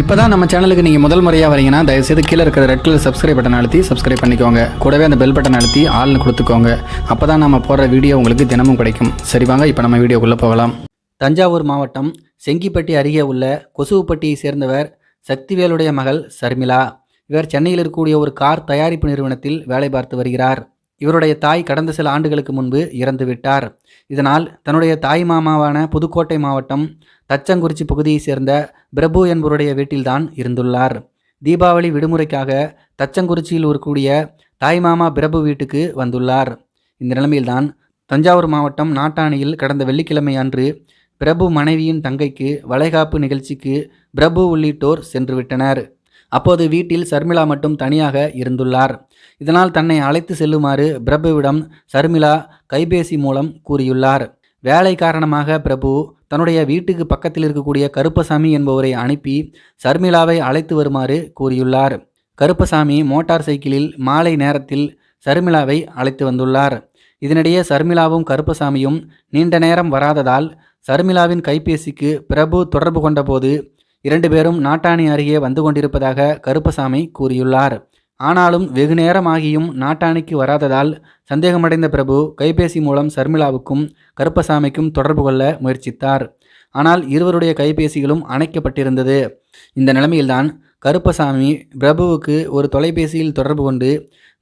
இப்போ தான் நம்ம சேனலுக்கு நீங்கள் முதல் முறையாக வரீங்கன்னா தயவுசெய்து கீழே இருக்கிற ரெட் கலர் சப்ஸ்கிரைப் பட்டன் அழுத்தி சப்ஸ்கிரைப் பண்ணிக்கோங்க. கூடவே அந்த பெல் பட்டன் அழுத்தி ஆள்னு கொடுத்துக்கோங்க. அப்போ தான் நம்ம போடுற வீடியோ உங்களுக்கு தினமும் கிடைக்கும். சரி வாங்க இப்போ நம்ம வீடியோக்குள்ளே போகலாம். தஞ்சாவூர் மாவட்டம் செங்கிப்பட்டி அருகே உள்ள கொசுவுப்பட்டியை சேர்ந்தவர் சக்திவேலுடைய மகள் சர்மிளா. இவர் சென்னையில் இருக்கக்கூடிய ஒரு கார் தயாரிப்பு நிறுவனத்தில் வேலை பார்த்து வருகிறார். இவருடைய தாய் கடந்த சில ஆண்டுகளுக்கு முன்பு இறந்துவிட்டார் இதனால் தன்னுடைய தாய் மாமாவான புதுக்கோட்டை மாவட்டம் தச்சங்குறிச்சி பகுதியைச் சேர்ந்த பிரபு என்பவருடைய வீட்டில்தான் இருந்துள்ளார். தீபாவளி விடுமுறைக்காக தச்சங்குறிச்சியில் இருக்கக்கூடிய தாய் மாமா பிரபு வீட்டுக்கு வந்துள்ளார். இந்த நிலைமையில்தான் தஞ்சாவூர் மாவட்டம் நாட்டாணியில் கடந்த வெள்ளிக்கிழமை அன்று பிரபு மனைவியின் தங்கைக்கு வளைகாப்பு நிகழ்ச்சிக்கு பிரபு உள்ளிட்டோர் சென்றுவிட்டனர் அப்போது வீட்டில் சர்மிளா மட்டும் தனியாக இருந்துள்ளார். இதனால் தன்னை அழைத்து செல்லுமாறு பிரபுவிடம் சர்மிளா கைபேசி மூலம் கூறியுள்ளார். வேலை காரணமாக பிரபு தன்னுடைய வீட்டுக்கு பக்கத்தில் இருக்கக்கூடிய கருப்பசாமி என்பவரை அனுப்பி சர்மிளாவை அழைத்து வருமாறு கூறியுள்ளார். கருப்பசாமி மோட்டார் சைக்கிளில் மாலை நேரத்தில் சர்மிளாவை அழைத்து வந்துள்ளார். இதனிடையே சர்மிளாவும் கருப்பசாமியும் நீண்ட நேரம் வராததால் சர்மிளாவின் கைபேசிக்கு பிரபு தொடர்பு கொண்டபோது இரண்டு பேரும் நாட்டாணி அருகே வந்து கொண்டிருப்பதாக கருப்பசாமி கூறியுள்ளார். ஆனாலும் வெகு நேரமாகியும் நாட்டாணிக்கு வராததால் சந்தேகமடைந்த பிரபு கைபேசி மூலம் சர்மிளாவுக்கும் கருப்பசாமிக்கும் தொடர்பு கொள்ள முயற்சித்தார். ஆனால் இருவருடைய கைபேசிகளும் அணைக்கப்பட்டிருந்தது. இந்த நிலைமையில்தான் கருப்பசாமி பிரபுவுக்கு ஒரு தொலைபேசியில் தொடர்பு கொண்டு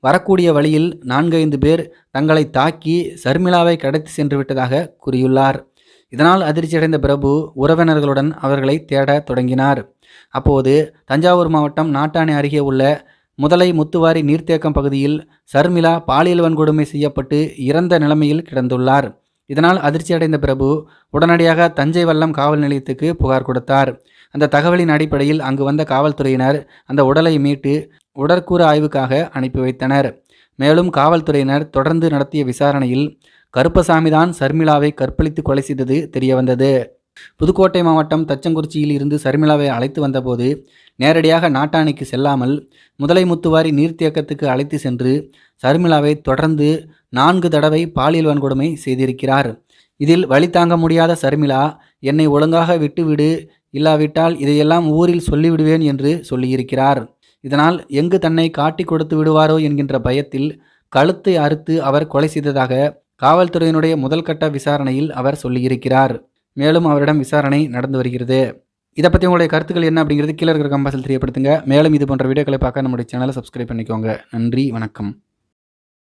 வரக்கூடிய வழியில் நான்கைந்து பேர் தங்களை தாக்கி சர்மிளாவை கடத்தி சென்று விட்டதாக கூறியுள்ளார். இதனால் அதிர்ச்சியடைந்த பிரபு உறவினர்களுடன் அவர்களை தேட தொடங்கினார். அப்போது தஞ்சாவூர் மாவட்டம் நாட்டாணி அருகே உள்ள முதலை முத்துவாரி நீர்த்தேக்கம் பகுதியில் சர்மிளா பாலியல் வன்கொடுமை செய்யப்பட்டு இறந்த நிலைமையில் கிடந்துள்ளார். இதனால் அதிர்ச்சியடைந்த பிரபு உடனடியாக தஞ்சை வல்லம் காவல் நிலையத்துக்கு புகார் கொடுத்தார். அந்த தகவலின் அடிப்படையில் அங்கு வந்த காவல்துறையினர் அந்த உடலை மீட்டு உடற்கூறு ஆய்வுக்காக அனுப்பி வைத்தனர். மேலும் காவல்துறையினர் தொடர்ந்து நடத்திய விசாரணையில் கருப்பசாமிதான் சர்மிளாவை கற்பழித்து கொலை செய்தது தெரியவந்தது. புதுக்கோட்டை மாவட்டம் தச்சங்குறிச்சியில் இருந்து சர்மிளாவை அழைத்து வந்தபோது நேரடியாக நாட்டாணிக்கு செல்லாமல் முதலை முத்துவாரி நீர்த்தேக்கத்துக்கு அழைத்து சென்று சர்மிளாவை தொடர்ந்து நான்கு தடவை பாலியல் வன்கொடுமை செய்திருக்கிறார். இதில் வழி தாங்க முடியாத சர்மிளா என்னை ஒழுங்காக விட்டுவிடு இல்லாவிட்டால் இதையெல்லாம் ஊரில் சொல்லிவிடுவேன் என்று சொல்லியிருக்கிறார். இதனால் எங்கு தன்னை காட்டி கொடுத்து விடுவாரோ என்கின்ற பயத்தில் கழுத்தை அறுத்து அவர் கொலை செய்ததாக காவல்துறையினுடைய முதல் கட்ட விசாரணையில் அவர் சொல்லியிருக்கிறார். மேலும் அவரிடம் விசாரணை நடந்து வருகிறது. இதை பற்றி உங்களுடைய கருத்துக்கள் என்ன அப்படிங்கிறது கீழே இருக்கிற கம்பாசல் தெரியப்படுத்துங்க. மேலும் இது போன்ற வீடியோக்களை பார்க்க நம்முடைய சேனலை சப்ஸ்கிரைப் பண்ணிக்கோங்க. நன்றி வணக்கம்.